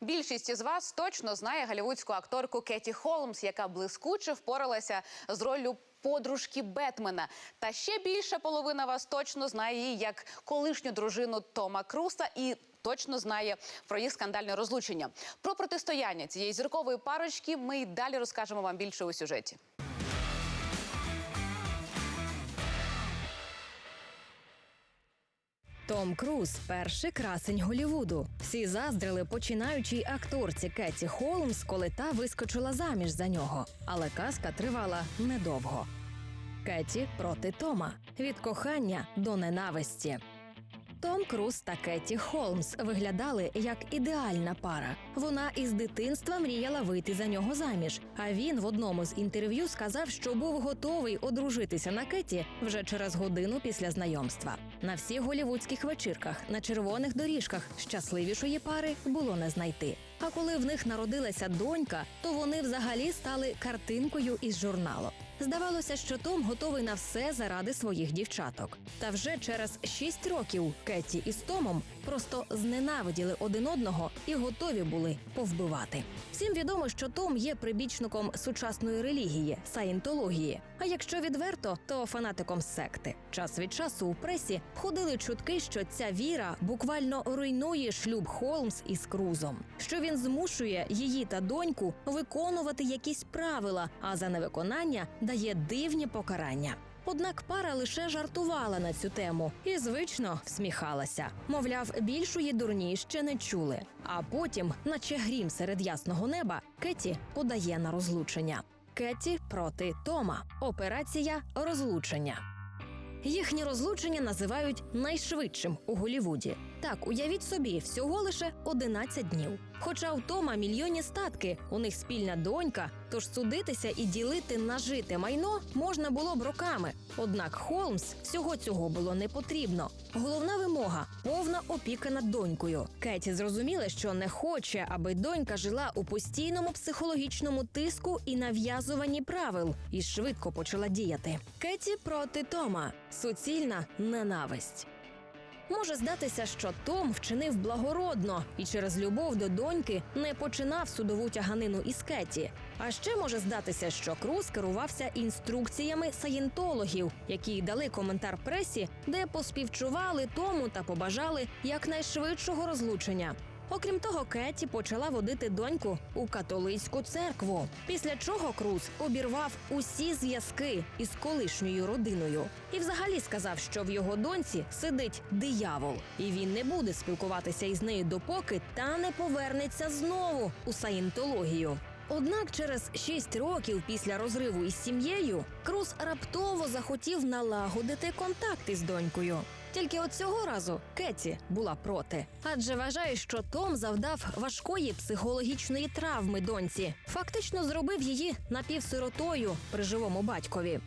Більшість із вас точно знає голівудську акторку Кеті Холмс, яка блискуче впоралася з роллю подружки Бетмена. Та ще більша половина вас точно знає її як колишню дружину Тома Круса і. Точно знає про їх скандальне розлучення. Про протистояння цієї зіркової парочки ми й далі розкажемо вам більше у сюжеті. Том Круз перший красень Голівуду. Всі заздрили починаючій акторці Кеті Холмс, коли та вискочила заміж за нього. Але казка тривала недовго. Кеті проти Тома від кохання до ненависті. Том Круз та Кеті Холмс виглядали як ідеальна пара. Вона із дитинства мріяла вийти за нього заміж. А він в одному з інтерв'ю сказав, що був готовий одружитися на Кеті вже через годину після знайомства. На всіх голівудських вечірках, на червоних доріжках щасливішої пари було не знайти. А коли в них народилася донька, то вони взагалі стали картинкою із журналу. Здавалося, що Том готовий на все заради своїх дівчаток. Та вже через шість років Кетті із Томом просто зненавиділи один одного і готові були повбивати. Всім відомо, що Том є прибічником сучасної релігії саєнтології. А якщо відверто, то фанатиком секти. Час від часу у пресі ходили чутки, що ця віра буквально руйнує шлюб Холмс із Крузом, що він змушує її та доньку виконувати якісь правила, а за невиконання дає дивні покарання. Однак пара лише жартувала на цю тему і звично всміхалася. Мовляв, більшої дурні ще не чули. А потім, наче грім серед ясного неба, Кеті подає на розлучення. Кеті проти Тома. Операція розлучення. Їхнє розлучення називають найшвидшим у Голівуді. Так, уявіть собі, всього лише 11 днів. Хоча у Тома мільйонні статки, у них спільна донька, тож судитися і ділити нажите майно можна було б роками. Однак Холмс всього цього було не потрібно. Головна вимога повна опіка над донькою. Кеті зрозуміла, що не хоче, аби донька жила у постійному психологічному тиску і нав'язуванні правил, і швидко почала діяти. Кеті проти Тома суцільна ненависть. Може здатися, що Том вчинив благородно і через любов до доньки не починав судову тяганину із Кеті. А ще може здатися, що Круз керувався інструкціями саєнтологів, які дали коментар пресі, де поспівчували Тому та побажали якнайшвидшого розлучення. Окрім того, Кеті почала водити доньку у католицьку церкву. Після чого Круз обірвав усі зв'язки із колишньою родиною і взагалі сказав, що в його доньці сидить диявол, і він не буде спілкуватися із нею допоки та не повернеться знову у саєнтологію. Однак через шість років після розриву із сім'єю Круз раптово захотів налагодити контакти з донькою. Тільки от цього разу Кеті була проти, адже вважає, що Том завдав важкої психологічної травми доньці, фактично зробив її напівсиротою при живому батькові.